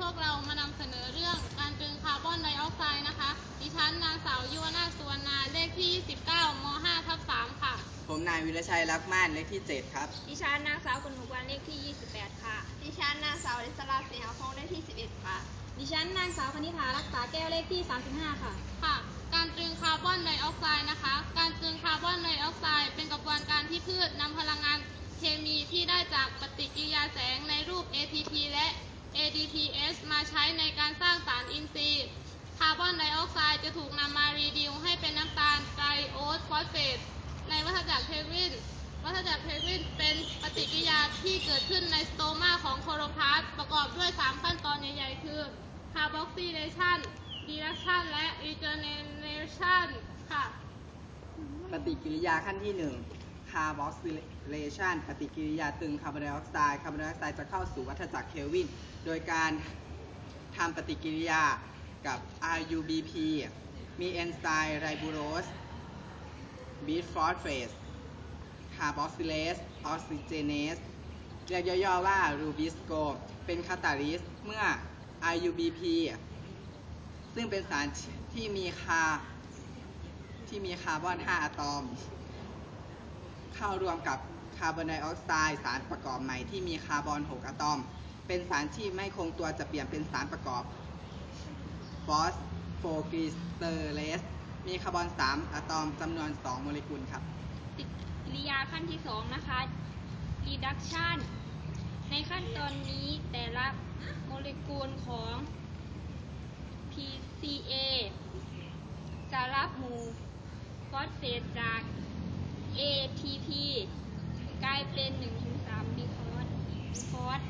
พวกเรามานำเสนอเรื่องการตรึงคาร์บอนไดออกไซด์นะคะ ดิฉันนางสาวยุวนาถสุวรรณาเลขที่ 29ม5ทับ3ค่ะ ผมนายวิรชัยรักมานเลขที่ 7 ครับ ดิฉันนางสาวกนกวันเลขที่ 28 ค่ะ ดิฉันนางสาวลิศราศรีหาพงษ์ได้ที่ 11 ค่ะ ดิฉันนางสาวคณิธารักษาแก้วเลขที่ 35 ค่ะ ค่ะ การตรึงคาร์บอนไดออกไซด์นะคะ การตรึง ADTS มาใช้ในการสร้างสารอินทรีย์ คาร์บอนไดออกไซด์จะถูกนำมารีดิวให้เป็นน้ำตาลไตรโอสฟอสเฟต ในวัฏจักรเคลวิน วัฏจักรเคลวินเป็นปฏิกิริยาที่เกิดขึ้นในสโตมาของโคโรพลาสต์ประกอบด้วย 3 ขั้นตอนใหญ่ๆ คือคาร์บอกซิเลชันดีดักชันและรีเจเนเรชันค่ะ ปฏิกิริยาขั้นที่1คา ร์บอกซิเลชันปฏิกิริยาตึงคาร์บอนไดออกไซด์คาร์บอนไดออกไซด์จะเข้าสู่วัฏจักรเคลวิน โดยการทำปฏิกิริยากับ RUBP มีเอนไซม์ไรบูโรสบีทฟอสเฟสคาร์บอซิเลสออกซิเจเนสเรียกย่อๆว่ารูบิสโกเป็นคาตาลิสเมื่อ RUBP ซึ่งเป็นสารที่มีคาที่มีคาร์บอน 5 อะตอม เข้ารวมกับคาร์บอนไดออกไซด์สารประกอบใหม่ที่มีคาร์บอน 6 อะตอม เป็นสารที่ไม่คงตัวจะเปลี่ยนเป็นสารประกอบฟอสโฟกรีสเตอเรสมีคาร์บอน 3 อะตอมจำนวน 2 โมเลกุลครับปฏิกิริยาขั้นที่ 2 นะคะ reduction ในขั้นตอนนี้แต่ละโมเลกุลของ PCA จะรับหมู่ฟอสเฟตจาก ATP กลายเป็น 1-3 ดีคอสฟอส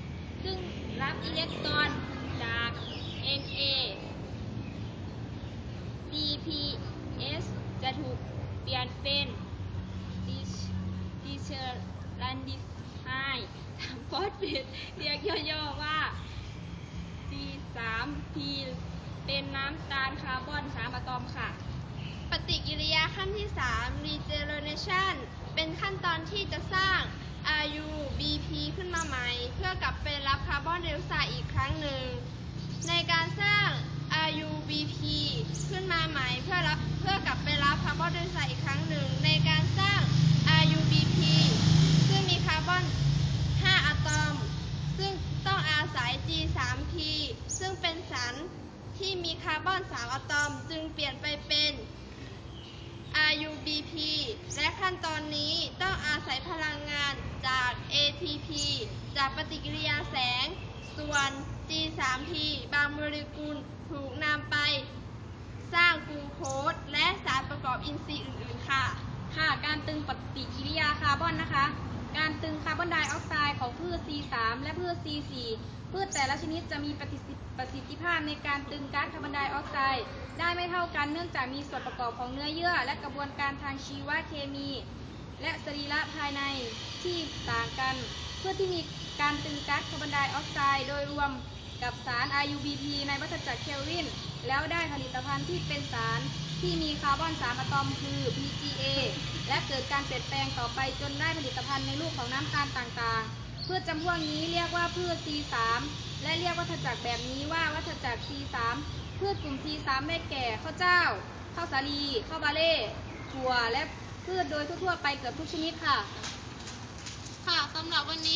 ซึ่งรับ อิเล็กตรอนจาก Na DPS จะถูกเปลี่ยนเป็นดิเชอรันดิไฮฟอสเฟตเรียกย่อๆว่า C3P เป็นน้ำตาลคาร์บอน3อะตอมค่ะ ปฏิกิริยาขั้นที่ 3 regeneration เป็นขั้นตอนที่จะสร้าง RUBP ขึ้นมาใหม่ เพื่อกลับไปรับคาร์บอนไดออกไซด์อีกครั้งหนึ่ง ในการสร้าง RUBP ขึ้นมาใหม่เพื่อรับเพื่อกลับไปรับคาร์บอนไดออกไซด์อีกครั้งหนึ่ง ในการสร้าง RUBP ซึ่งมีคาร์บอน 5 อะตอม ซึ่งต้องอาศัย G3P ซึ่งเป็นสาร ที่มีคาร์บอน 3 อะตอม จึงเปลี่ยนไปเป็น RUBP และขั้นตอนนี้ต้องอาศัยพลังงานจาก ATP จากปฏิกิริยาแสง ส่วน G3P บางโมเลกุลถูกนำไป สร้างกลูโคสและสารประกอบอินทรีย์อื่น ๆ ค่ะ ค่ะ การตึงปฏิกิริยาคาร์บอนนะคะ การตึงคาร์บอนไดออกไซด์ พืช C3 และพืช C4 พืชแต่ละชนิดจะมีประสิทธิภาพในการตึงก๊าซคาร์บอนไดออกไซด์ได้ไม่เท่ากันเนื่องจากมีส่วนประกอบของเนื้อเยื่อ และกระบวนการทางชีวเคมี และสรีระภายในที่ต่างกัน เพื่อที่มีการตึงก๊าซคาร์บอนไดออกไซด์โดยรวมกับสาร RUBP ในวัฏจักรเคลวิน แล้วได้ผลิตภัณฑ์ที่เป็นสารที่มีคาร์บอน3อะตอมคือ PGA และเกิดการเปลี่ยนแปลงต่อไปจนได้ผลิตภัณฑ์ในรูปของน้ำตาลต่างๆ พืชจำพวกนี้เรียกว่าพืช C3 และเรียกวัฏจักรแบบนี้ว่าวัฏจักร C3 พืชกลุ่ม C3 ได้แก่ข้าวเจ้าข้าวสาลีข้าวบาเล่ถั่วและพืชโดยทั่วๆไปเกือบทุกชนิดค่ะ ค่ะสำหรับวันนี้